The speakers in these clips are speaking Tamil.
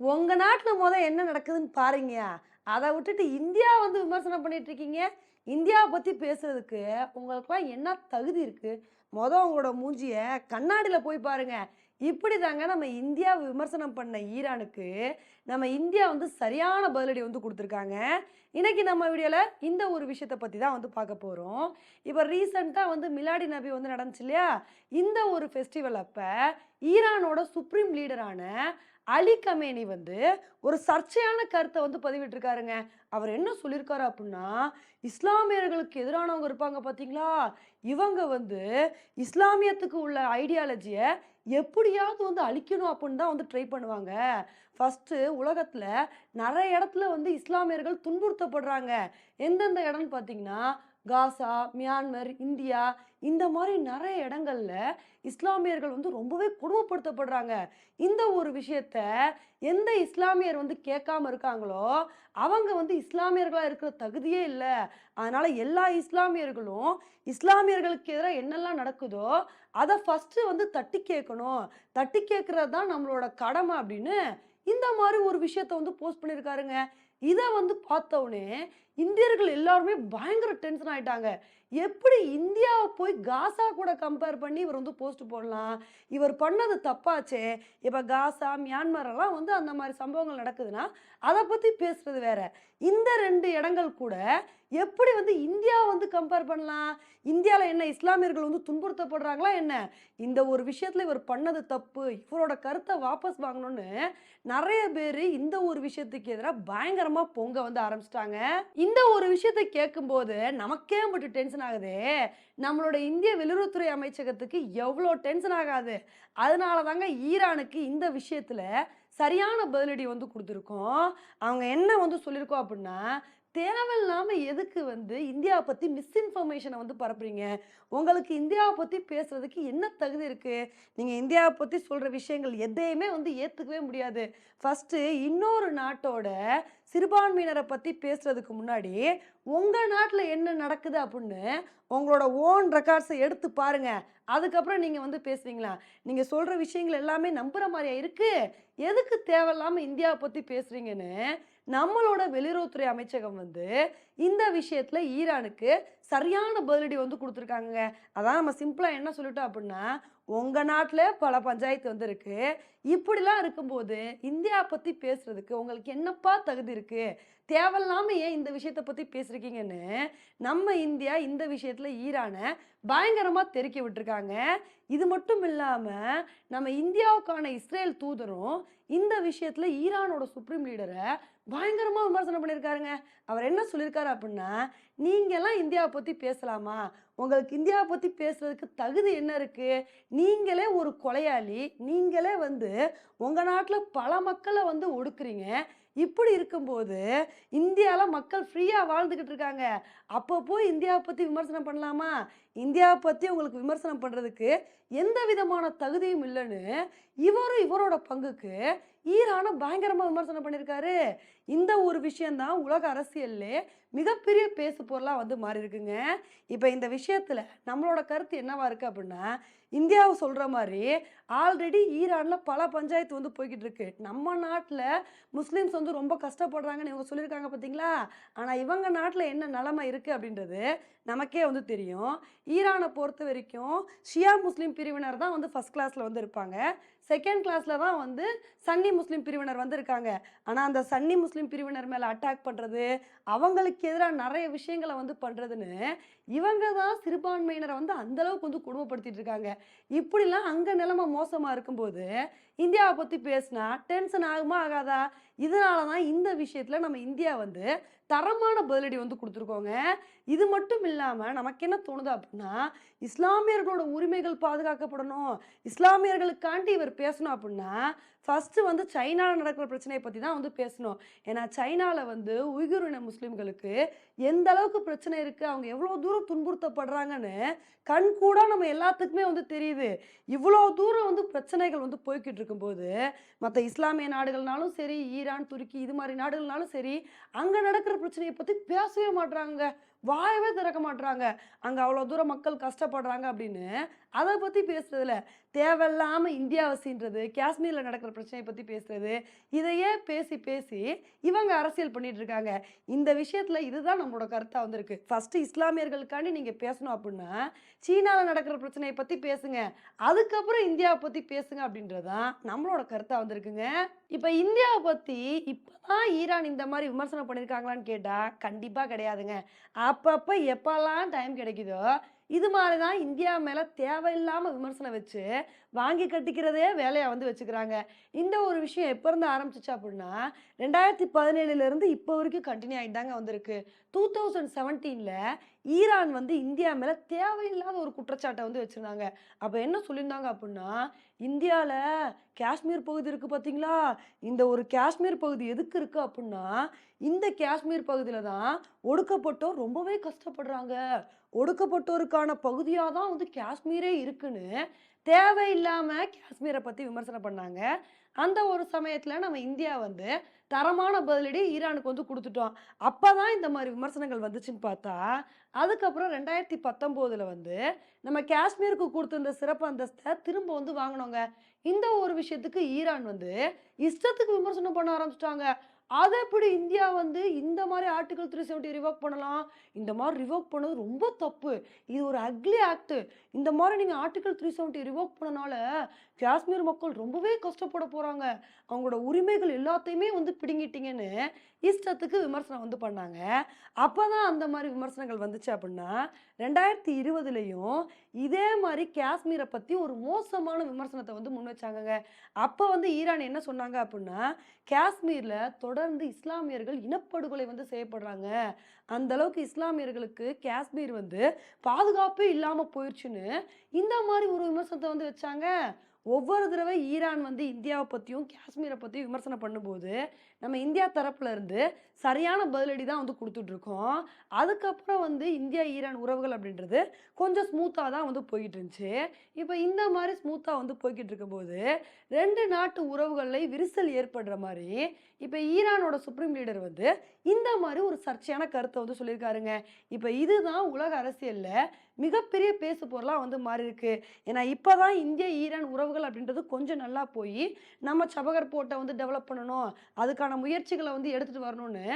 உங்கள் நாட்டில் முதல் என்ன நடக்குதுன்னு பாருங்க அதை விட்டுட்டு இந்தியா வந்து விமர்சனம் பண்ணிட்டு இருக்கீங்க. இந்தியாவை பற்றி பேசுகிறதுக்கு உங்களுக்குலாம் என்ன தகுதி இருக்குது மொதல் உங்களோட மூஞ்சியை கண்ணாடியில் போய் பாருங்க. இப்படி தாங்க நம்ம இந்தியாவை விமர்சனம் பண்ண ஈரானுக்கு நம்ம இந்தியா வந்து சரியான பதிலடி வந்து கொடுத்துருக்காங்க. இன்றைக்கி நம்ம வீடியோவில் இந்த ஒரு விஷயத்தை பற்றி தான் வந்து பார்க்க போகிறோம் இப்போ ரீசெண்டாக வந்து மிலாடி நபி வந்து நடந்துச்சு இல்லையா? இந்த ஒரு ஃபெஸ்டிவல் அப்போ ஈரானோட சுப்ரீம் லீடரான அலி கமேனி வந்து ஒரு சர்ச்சையான கருத்தை வந்து பதிவிட்டிருக்காருங்க. அவர் என்ன சொல்லியிருக்காரு அப்படின்னா இஸ்லாமியர்களுக்கு எதிரானவங்க இருப்பாங்க பார்த்தீங்களா இவங்க வந்து இஸ்லாமியத்துக்கு உள்ள ஐடியாலஜியை எப்படியாவது வந்து அழிக்கணும் அப்படின்னு தான் வந்து ட்ரை பண்ணுவாங்க. ஃபஸ்ட்டு உலகத்தில் நிறைய இடத்துல வந்து இஸ்லாமியர்கள் துன்புறுத்தப்படுறாங்க. எந்தெந்த இடம்னு பார்த்தீங்கன்னா காசா மியான்மர் இந்தியா இந்த மாதிரி நிறைய இடங்கள்ல இஸ்லாமியர்கள் வந்து ரொம்பவே கொடுமைப்படுத்தப்படுறாங்க. இந்த ஒரு விஷயத்த எந்த இஸ்லாமியர் வந்து கேட்காம இருக்காங்களோ அவங்க வந்து இஸ்லாமியர்களாக இருக்கிற தகுதியே இல்லை. அதனால் எல்லா இஸ்லாமியர்களும் இஸ்லாமியர்களுக்கு எதிராக என்னெல்லாம் நடக்குதோ அதை ஃபஸ்ட்டு வந்து தட்டி கேட்கணும். தட்டி கேட்குறது தான் நம்மளோட கடமை அப்படின்னு இந்த மாதிரி ஒரு விஷயத்த வந்து போஸ்ட் பண்ணியிருக்காருங்க. இதை வந்து பார்த்தவொடனே இந்தியர்கள் எல்லாருமே பயங்கர டென்ஷன் ஆயிட்டாங்க. எப்படி இந்தியாவை போய் காசா கூட கம்பேர் பண்ணி இவர் வந்து போஸ்ட் போடலாம்? இவர் பண்ணது தப்பாச்சே. இப்போ காசா மியான்மர் எல்லாம் வந்து அந்த மாதிரி சம்பவங்கள் நடக்குதுன்னா அதை பற்றி பேசுறது வேற. இந்த ரெண்டு இடங்கள் கூட எப்படி வந்து இந்தியாவை வந்து கம்பேர் பண்ணலாம்? இந்தியாவில் என்ன இஸ்லாமியர்கள் வந்து துன்புறுத்தப்படுறாங்களா என்ன? இந்த ஒரு விஷயத்தில் இவர் பண்ணது தப்பு. இவரோட கருத்தை வாபஸ் வாங்கணும்னு நிறைய பேர் இந்த ஒரு விஷயத்துக்கு எதிராக பயங்கரமாக பொங்க வந்து ஆரம்பிச்சிட்டாங்க. இந்த ஒரு விஷயத்தை கேட்கும்போது நமக்கே மட்டும் டென்ஷன் ஆகுதே. நம்மளோட இந்திய வெளியுறவுத்துறை அமைச்சகத்துக்கு எவ்வளோ டென்ஷன் ஆகாது. அதனால தாங்க ஈரானுக்கு இந்த விஷயத்தில் சரியான பதிலடி வந்து கொடுத்துருக்கோம். அவங்க என்ன வந்து சொல்லியிருக்கோம் அப்படின்னா தேவையில்லாமல் எதுக்கு வந்து இந்தியாவை பற்றி மிஸ்இன்ஃபர்மேஷனை வந்து பரப்புறீங்க? உங்களுக்கு இந்தியாவை பற்றி பேசுகிறதுக்கு என்ன தகுதி இருக்குது நீங்கள் இந்தியாவை பற்றி சொல்கிற விஷயங்கள் எதையுமே வந்து ஏற்றுக்கவே முடியாது. ஃபஸ்ட்டு இன்னொரு நாட்டோட சிறுபான்மையினரை பற்றி பேசுகிறதுக்கு முன்னாடி உங்கள் நாட்டில் என்ன நடக்குது அப்படின்னு உங்களோட ஓன் ரெக்கார்ட்ஸை எடுத்து பாருங்கள் அதுக்கப்புறம் நீங்கள் வந்து பேசுவீங்களா? நீங்கள் சொல்கிற விஷயங்கள் எல்லாமே நம்புகிற மாதிரியா இருக்குது எதுக்கு தேவையில்லாமல் இந்தியாவை பற்றி பேசுகிறீங்கன்னு நம்மளோட வெளியுறவுத்துறை அமைச்சகம் வந்து இந்த விஷயத்தில் ஈரானுக்கு சரியான பதிலடி வந்து கொடுத்துருக்காங்க அதான் நம்ம சிம்பிளாக என்ன சொல்லிட்டோம் அப்படின்னா உங்கள் நாட்டில் பல பஞ்சாயத்து வந்துருக்கு இப்படிலாம் இருக்கும்போது இந்தியா பற்றி பேசுகிறதுக்கு உங்களுக்கு என்னப்பா தகுதி இருக்குது தேவையில்லாமல் ஏன் இந்த விஷயத்தை பற்றி பேசுகிறீங்கன்னு நம்ம இந்தியா இந்த விஷயத்தில் ஈரானை பயங்கரமாக தெருக்கி விட்டுருக்காங்க. இது மட்டும் இல்லாமல் நம்ம இந்தியாவுக்கான இஸ்ரேல் தூதரும் இந்த விஷயத்தில் ஈரானோட சுப்ரீம் லீடரை பயங்கரமாக விமர்சனம் பண்ணியிருக்காருங்க அவர் என்ன சொல்லியிருக்காரு அப்படின்னா நீங்கள்லாம் இந்தியாவை பற்றி பேசலாமா? உங்களுக்கு இந்தியாவை பற்றி பேசுறதுக்கு தகுதி என்ன இருக்குது நீங்களே ஒரு கொலையாளி நீங்களே வந்து உங்கள் நாட்டில் பல மக்களை வந்து ஒடுக்குறீங்க. இப்படி இருக்கும்போது இந்தியாவில் மக்கள் ஃப்ரீயாக வாழ்ந்துக்கிட்டு இருக்காங்க. அப்போ போய் இந்தியாவை பற்றி விமர்சனம் பண்ணலாமா? இந்தியாவை பற்றி உங்களுக்கு விமர்சனம் பண்ணுறதுக்கு எந்த விதமான தகுதியும் இல்லைன்னு இவரும் இவரோட பங்குக்கு ஈரானை பயங்கரமாக விமர்சனம் பண்ணியிருக்காரு இந்த ஒரு விஷயந்தான் உலக அரசியல்லே மிகப்பெரிய பேசு பொருளாக வந்து மாறி இருக்குங்க இப்போ இந்த விஷயத்தில் நம்மளோட கருத்து என்னவா இருக்குது அப்படின்னா இந்தியாவை சொல்கிற மாதிரி ஆல்ரெடி ஈரானில் பல பஞ்சாயத்து வந்து போய்கிட்டு இருக்கு நம்ம நாட்டில் முஸ்லீம்ஸ் வந்து ரொம்ப கஷ்டப்படுறாங்கன்னு இவங்க சொல்லியிருக்காங்க பார்த்தீங்களா ஆனால் இவங்க நாட்டில் என்ன நிலமை இருக்குது அப்படின்றது நமக்கே வந்து தெரியும். ஈரானை பொறுத்த வரைக்கும் ஷியா முஸ்லீம் பிரிவினர் தான் வந்து ஃபஸ்ட் கிளாஸில் வந்து இருப்பாங்க. செகண்ட் கிளாஸில் தான் வந்து சன்னி முஸ்லீம் பிரிவினர் வந்திருக்காங்க. ஆனால் அந்த சன்னி முஸ்லீம் பிரிவினர் மேலே அட்டாக் பண்ணுறது அவங்களுக்கு எதிராக நிறைய விஷயங்களை வந்து பண்ணுறதுன்னு இவங்க தான் சிறுபான்மையினரை வந்து அந்த அளவுக்கு வந்து குடும்பப்படுத்திட்டு இருக்காங்க. இப்படிலாம் அங்கே நிலைமை மோசமாக இருக்கும்போது இந்தியாவை பற்றி பேசினா டென்ஷன் ஆகுமா ஆகாதா? இதனால தான் இந்த விஷயத்தில் நம்ம இந்தியா வந்து தரமான பதிலடி வந்து கொடுத்துருக்கோங்க. இது மட்டும் இல்லாமல் நமக்கு என்ன தோணுது அப்படின்னா இஸ்லாமியர்களோட உரிமைகள் பாதுகாக்கப்படணும். இஸ்லாமியர்களுக்காண்டி இவர் பேசணும் அப்படின்னா ஃபஸ்ட்டு வந்து சைனாவில் நடக்கிற பிரச்சனையை பற்றி தான் வந்து பேசணும். ஏன்னா சைனாவில் வந்து உய்குர் இன முஸ்லீம்களுக்கு எந்த அளவுக்கு பிரச்சனை இருக்குது அவங்க எவ்வளோ தூரம் துன்புறுத்தப்படுறாங்கன்னு கண் கூட நம்ம எல்லாத்துக்குமே வந்து தெரியுது. இவ்வளோ தூரம் வந்து பிரச்சனைகள் வந்து போய்கிட்டு இருக்கும்போது மற்ற இஸ்லாமிய நாடுகள்னாலும் சரி ஈரான் துருக்கி இது மாதிரி நாடுகள்னாலும் சரி அங்கே நடக்கிற பிரச்சனையை பற்றி பேசவே மாட்றாங்க. வாயவே திறக்க மாட்றாங்க. அங்கே அவ்வளோ தூரம் மக்கள் கஷ்டப்படுறாங்க அப்படின்னு அதை பற்றி பேசுறதுல தேவையில்லாமல் இந்தியாவசின்றது காஷ்மீரில் நடக்கிற பிரச்சனையை பற்றி பேசுறது இதையே பேசி பேசி இவங்க அரசியல் பண்ணிட்டு இருக்காங்க. இந்த விஷயத்தில் இதுதான் நம்மளோட கருத்தாக வந்திருக்கு. ஃபர்ஸ்ட் இஸ்லாமியர்களுக்காண்டி நீங்கள் பேசணும் அப்படின்னா சீனாவில் நடக்கிற பிரச்சனையை பற்றி பேசுங்க. அதுக்கப்புறம் இந்தியாவை பற்றி பேசுங்க அப்படின்றதான் நம்மளோட கருத்தாக வந்திருக்குங்க. இப்போ இந்தியாவை பற்றி இப்போதான் ஈரான் இந்த மாதிரி விமர்சனம் பண்ணியிருக்காங்களான்னு கேட்டால் கண்டிப்பாக கிடையாதுங்க. அப்பப்போ எப்போல்லாம் டைம் கிடைக்குதோ இது மாதிரி தான் இந்தியா மேலே தேவையில்லாமல் விமர்சனம் வச்சு வாங்கி கட்டிக்கிறதே வேலையாக வந்து வச்சுக்கிறாங்க. இந்த ஒரு விஷயம் எப்போ இருந்து ஆரம்பிச்சிச்சு அப்படின்னா ரெண்டாயிரத்தி பதினேழுலேருந்து இப்போ வரைக்கும் கண்டினியூ ஆகிட்டு தாங்க வந்திருக்கு டூ தௌசண்ட் செவன்டீனில் ஈரான் வந்து இந்தியா மேலே தேவையில்லாத ஒரு குற்றச்சாட்டை வந்து வச்சுருந்தாங்க. அப்போ என்ன சொல்லியிருந்தாங்க அப்படின்னா இந்தியாவில் காஷ்மீர் பகுதி இருக்குது பார்த்தீங்களா இந்த ஒரு காஷ்மீர் பகுதி எதுக்கு இருக்குது அப்படின்னா இந்த காஷ்மீர் பகுதியில் தான் ஒடுக்கப்பட்டோர் ரொம்பவே கஷ்டப்படுறாங்க. ஒடுக்கப்பட்டோருக்கான பகுதியாக தான் வந்து காஷ்மீரே இருக்குன்னு தேவையில்லாமல் காஷ்மீரை பற்றி விமர்சனம் பண்ணாங்க. அந்த ஒரு சமயத்தில் நம்ம இந்தியா வந்து தரமான பதிலடி ஈரானுக்கு வந்து கொடுத்துட்டோம். அப்போ தான் இந்த மாதிரி விமர்சனங்கள் வந்துச்சுன்னு பார்த்தா அதுக்கப்புறம் ரெண்டாயிரத்தி பத்தொம்போதில் வந்து நம்ம காஷ்மீருக்கு கொடுத்துருந்த சிறப்பு அந்தஸ்தை திரும்ப வந்து வாங்கினோங்க. இந்த ஒரு விஷயத்துக்கு ஈரான் வந்து இஷ்டத்துக்கு விமர்சனம் பண்ண ஆரம்பிச்சிட்டாங்க. அதை எப்படி இந்தியா வந்து இந்த மாதிரி ஆர்டிகல் த்ரீ செவன்ட்டி ரிவோக் பண்ணலாம்? இந்த மாதிரி ரிவோக் பண்ணது ரொம்ப தப்பு. இது ஒரு அக்லி ஆக்ட் இந்த மாதிரி நீங்கள் ஆர்டிகல் த்ரீ செவன்ட்டி ரிவோக் பண்ணனால காஷ்மீர் மக்கள் ரொம்பவே கஷ்டப்பட போகிறாங்க அவங்களோட உரிமைகள் எல்லாத்தையுமே வந்து பிடுங்கிட்டீங்கன்னு இஷ்டத்துக்கு விமர்சனம் வந்து பண்ணாங்க. அப்போ தான் அந்த மாதிரி விமர்சனங்கள் வந்துச்சு அப்படின்னா ரெண்டாயிரத்தி இருபதுலேயும் இதே மாதிரி காஷ்மீரை பற்றி ஒரு மோசமான விமர்சனத்தை வந்து முன் வச்சாங்கங்க. அப்போ வந்து ஈரான் என்ன சொன்னாங்க அப்படின்னா காஷ்மீரில் தொடர்ந்து இஸ்லாமியர்கள் இனப்படுகொலை வந்து செய்யப்படுறாங்க. அந்த அளவுக்கு இஸ்லாமியர்களுக்கு காஷ்மீர் வந்து பாதுகாப்பே இல்லாமல் போயிடுச்சுன்னு இந்த மாதிரி ஒரு விமர்சனத்தை வந்து வச்சாங்க. ஒவ்வொரு தடவை ஈரான் வந்து இந்தியாவை பற்றியும் காஷ்மீரை பற்றியும் விமர்சனம் பண்ணும்போது நம்ம இந்தியா தரப்புல இருந்து சரியான பதிலடி தான் வந்து கொடுத்துட்ருக்கோம். அதுக்கப்புறம் வந்து இந்தியா ஈரான் உறவுகள் அப்படின்றது கொஞ்சம் ஸ்மூத்தாக தான் வந்து போய்கிட்டு இருந்துச்சு இப்போ இந்த மாதிரி ஸ்மூத்தாக வந்து போய்கிட்டு இருக்கும்போது ரெண்டு நாட்டு உறவுகளில் விரிசல் ஏற்படுற மாதிரி இப்போ ஈரானோட சுப்ரீம் லீடர் வந்து இந்த மாதிரி ஒரு சர்ச்சையான கருத்தை வந்து சொல்லியிருக்காருங்க. இப்போ இதுதான் உலக அரசியலில் மிகப்பெரிய பேசு பொருளாக வந்து மாறி இருக்கு ஏன்னா இப்போ தான் இந்திய ஈரான் உறவுகள் அப்படின்றது கொஞ்சம் நல்லா போய் நம்ம சபகர் போட்டை வந்து டெவலப் பண்ணணும் அதுக்கான முயற்சிகளை வந்து எடுத்துகிட்டு வரணும்னு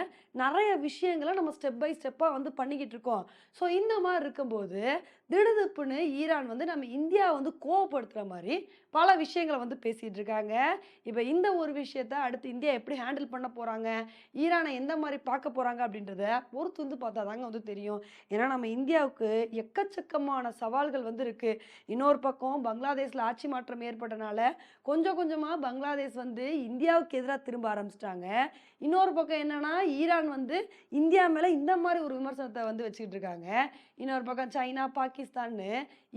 நிறைய விஷயங்களை நம்ம ஸ்டெப் பை ஸ்டெப்பாக வந்து பண்ணிக்கிட்டு இருக்கோம். ஸோ இந்த மாதிரி இருக்கும்போது திடுதிப்புன்னு ஈரான் வந்து நம்ம இந்தியா வந்து கோவப்படுத்துகிற மாதிரி பல விஷயங்களை வந்து பேசிகிட்டு இருக்காங்க இப்போ இந்த ஒரு விஷயத்த அடுத்து இந்தியா எப்படி ஹேண்டில் பண்ண போகிறாங்க ஈரானை எந்த மாதிரி பார்க்க போகிறாங்க அப்படின்றத பொறுத்து வந்து பார்த்தா தாங்க வந்து தெரியும். ஏன்னா நம்ம இந்தியாவுக்கு எக்கச்சக்கமான சவால்கள் வந்து இருக்குது இன்னொரு பக்கம் பங்களாதேஷில் ஆட்சி மாற்றம் ஏற்பட்டனால கொஞ்சம் கொஞ்சமாக பங்களாதேஷ் வந்து இந்தியாவுக்கு எதிராக திரும்ப ஆரம்பிச்சிட்டாங்க. இன்னொரு பக்கம் என்னன்னா ஈரான் வந்து இந்தியா மேலே இந்த மாதிரி ஒரு விமர்சனத்தை வந்து வச்சுக்கிட்டு இருக்காங்க இன்னொரு பக்கம் சைனா பாகிஸ்தான்னு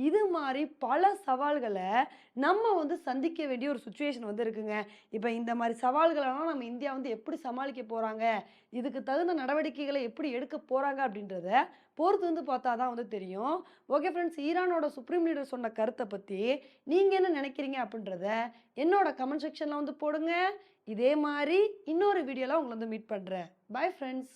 இது மாதிரி பல சவால்களை நம்ம வந்து சந்திக்க வேண்டிய ஒரு சுச்சுவேஷன் வந்து இருக்குங்க. இப்போ இந்த மாதிரி சவால்களெல்லாம் நம்ம இந்தியா வந்து எப்படி சமாளிக்க போகிறாங்க இதுக்கு தகுந்த நடவடிக்கைகளை எப்படி எடுக்க போகிறாங்க அப்படின்றத பொறுத்து வந்து பார்த்தா தான் வந்து தெரியும். ஓகே ஃப்ரெண்ட்ஸ் ஈரானோட சுப்ரீம் லீடர் சொன்ன கருத்தை பற்றி நீங்கள் என்ன நினைக்கிறீங்க அப்படின்றத என்னோட கமெண்ட் செக்ஷனில் வந்து போடுங்க. இதே மாதிரி இன்னொரு வீடியோவில் உங்களை வந்து மீட் பண்ணுறேன் பாய் ஃப்ரெண்ட்ஸ்